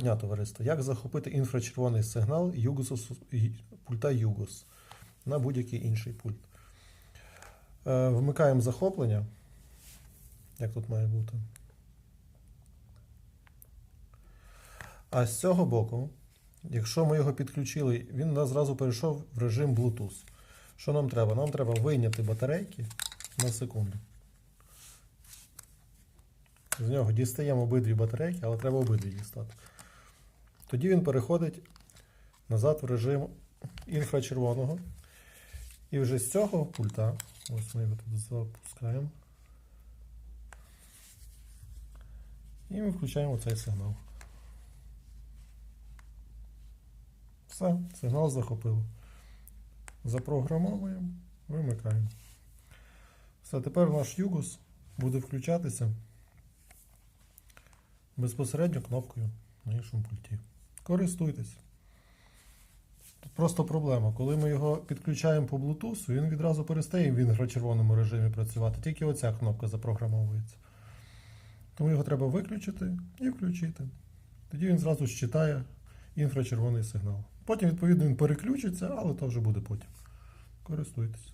Дня, товариство. Як захопити інфрачервоний сигнал Югосу- пульта Югос на будь-який інший пульт? Е, Вмикаємо захоплення. Як тут має бути? А з цього боку, якщо ми його підключили, він у нас зразу перейшов в режим Bluetooth. Що нам треба? Нам треба вийняти батарейки на секунду. З нього дістаємо обидві батарейки, але треба обидві дістати. Тоді він переходить назад в режим інфрачервоного. І вже з цього пульта, ось ми його тут запускаємо. І ми включаємо цей сигнал. Все, сигнал захопило. Запрограмовуємо, вимикаємо. Все, тепер наш Югос буде включатися безпосередньо кнопкою на іншому пульті. Користуйтесь. Просто проблема. Коли ми його підключаємо по Bluetooth, він відразу перестає в інфрачервоному режимі працювати. Тільки оця кнопка запрограмовується. Тому його треба виключити і включити. Тоді він зразу считає інфрачервоний сигнал. Потім, відповідно, він переключиться, але то вже буде потім. Користуйтесь.